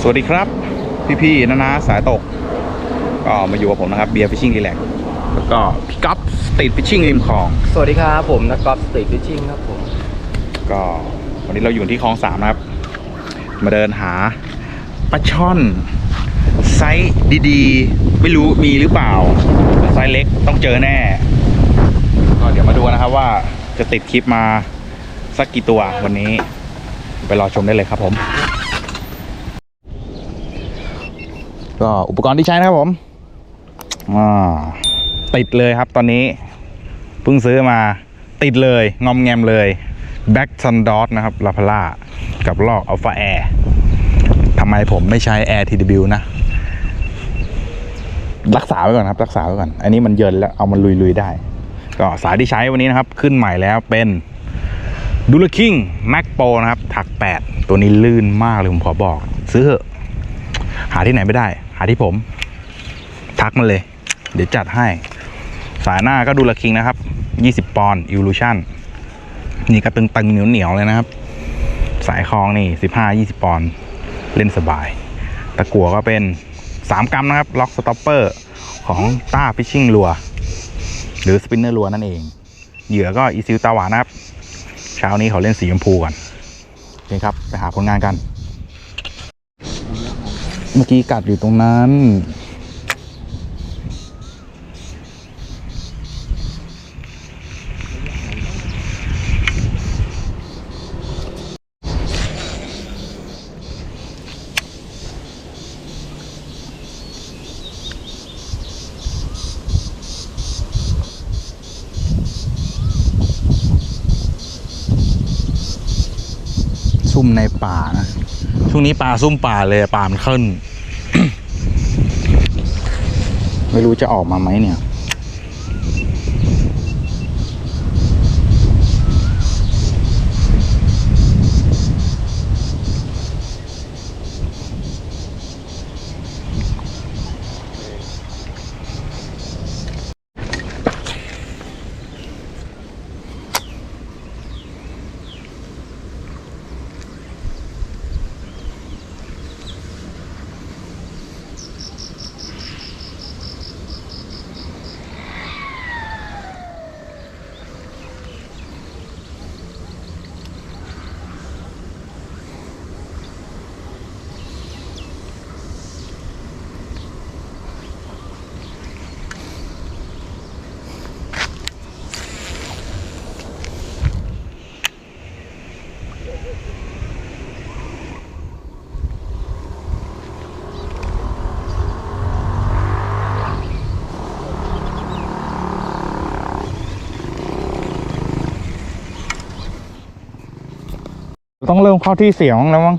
สวัสดีครับ พี่ๆนะนะสายตก ก็มาอยู่กับผมนะครับเบียร์ฟิชชิ่งรีแลกแล้วก็พี่กั๊บสตรีทฟิชชิ่งริมคลอง สวัสดีครับผมนักกอล์ฟสตรีทฟิชชิ่งครับผมก็วันนี้เราอยู่ที่คลองสามนะครับ มาเดินหาปลาช่อนไซส์ดีๆ ไม่รู้มีหรือเปล่าแต่ไซส์เล็กต้องเจอแน่ ก็เดี๋ยวมาดูนะครับว่าจะติดคลิปมาสักกี่ตัววันนี้ ไปรอชมได้เลยครับผม ก็อุปกรณ์ที่ใช้นะครับผมติดเลยครับตอนนี้เพิ่งซื้อมาติดเลย งอมแงมเลยแบ็กซันดอ t นะครับลาพาร่ากับลอกอัลฟาแอร์ทำไมผมไม่ใช้ Air TW นะ รักษาไว้ก่อนครับ รักษาไว้ก่อน อันนี้มันเยินแล้วเอามันลุยๆได้ ก็สายที่ใช้วันนี้นะครับ ขึ้นใหม่แล้วเป็นดูลคิงแม็กโปนะครับ ถัก 8 ตัวนี้ลื่นมากเลยผมขอบอก ซื้อเถอะหาที่ไหนไม่ได้าที่ผม ทักมาเลย เดี๋ยวจัดให้ สายหน้าก็ดูลคิงนะครับ 20 ปอนด์ Evolution นี่ก็ตึงๆเหนียวๆเลยนะครับ สายคลองนี่ 15-20 ปอนด์เล่นสบาย ตะกัวก็เป็น 3 กรัมนะครับ ล็อกสต็อปเปอร์ของต้าฟิชชิ่งลัว หรือสปินเนอร์ลัวนั่นเอง เหยื่อก็อีซิลตาหวานนะครับ เช้านี้เขาเล่นสีชมพูก่อนโอเคครับ ไปหาผลงานกัน เมื่อกี้กัดอยู่ตรงนั้น ซุ่มในป่านะ ช่วงนี้ปลาซุ่มป่าเลยปลามันขึ้น ไม่รู้จะออกมาไหมเนี่ย ต้องเริ่มเข้าที่เสียงแล้วมั้ง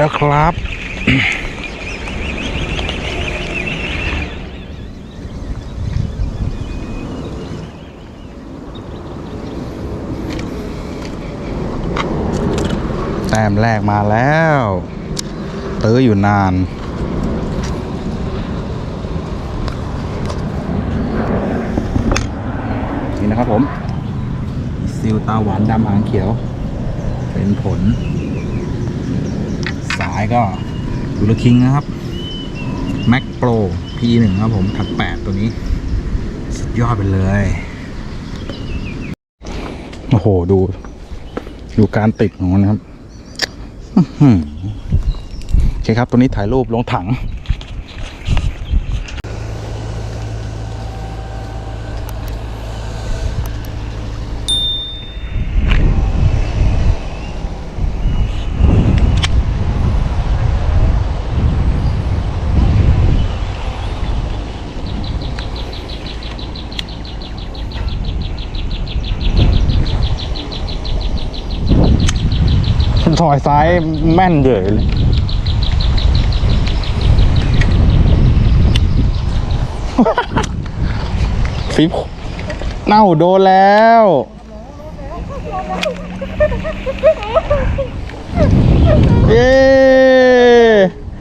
แล้วครับ แต้มแรกมาแล้ว ตื้ออยู่นานนี่นะครับผม ซิลตาหวานดำหางเขียว เป็นผลายก็ดูลคิงนะครับ Mac Pro P1 ครับผมถัด8ตัวนี้ สุดยอดไปเลย โอ้โห ดู ดูการติดของมันนะครับอื้อหือโอเคครับ ตัวนี้ถ่ายรูปลงถัง ถอยซ้ายแม่นเยอะเลยฟิปเน่าโดนแล้ว เย้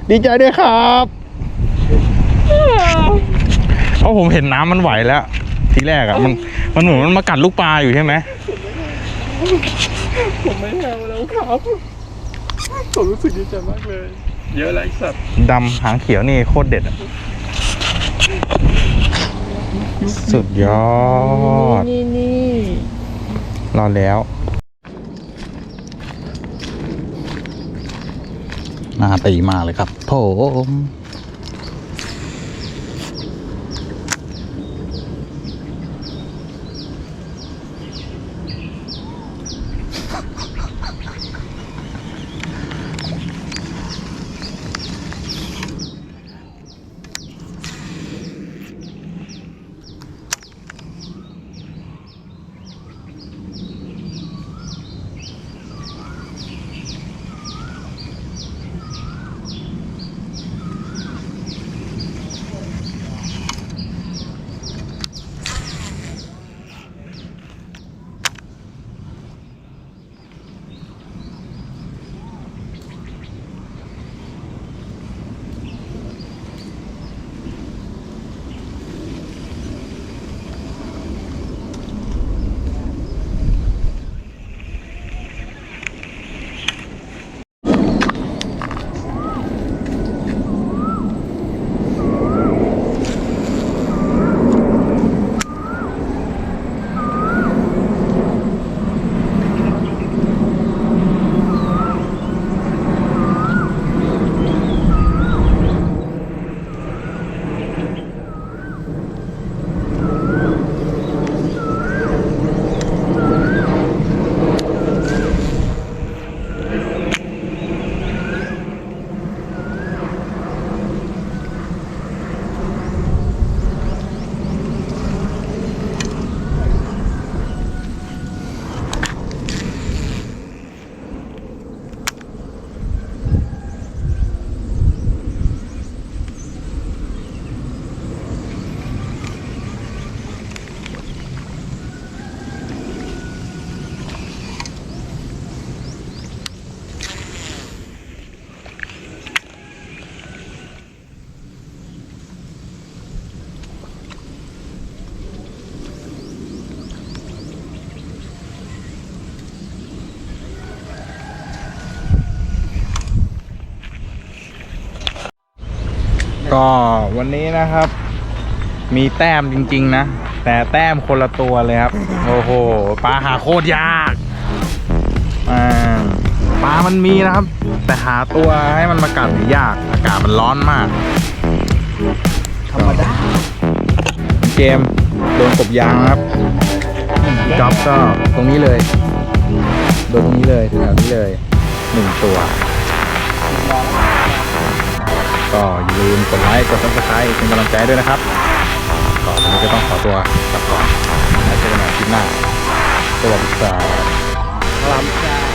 ดีใจด้วยครับเพราะผมเห็นน้ำมันไหวแล้ว ทีแรกอะมันมันเหมือนมันมากัดลูกปลาอยู่ใช่ไหมผมไม่เอาแล้วครับผมรู้สึกดีใจมากเลย เยอะไรสัตว์ดำหางเขียวนี่โคตรเด็ดอะสุดยอด นี่นี่รอแล้วหนาตีมาเลยครับผม ก็วันนี้นะครับ มีแต้มจริง ๆ นะ แต่แต้มคนละตัวเลยครับ โอ้โหปลาหาโคตรยากอ่าปลามันมีนะครับ แต่หาตัวให้มันมากัดเนี่ยยาก อากาศมันร้อนมากธรรมดาเกมโดนกบยางครับจ็อบก็ตรงนี้เลย โดนตรงนี้เลยแถวนี้เลยหนึ่งตัว ก็อย่าลืมกดไลค์กดซับสไครต์เป็นกำลังใจด้วยนะครับก็วันนี้ก็ต้องขอตัวกลับก่อนแล้วเจอกันใหม่คลิปหน้าสวัสดีครับครับ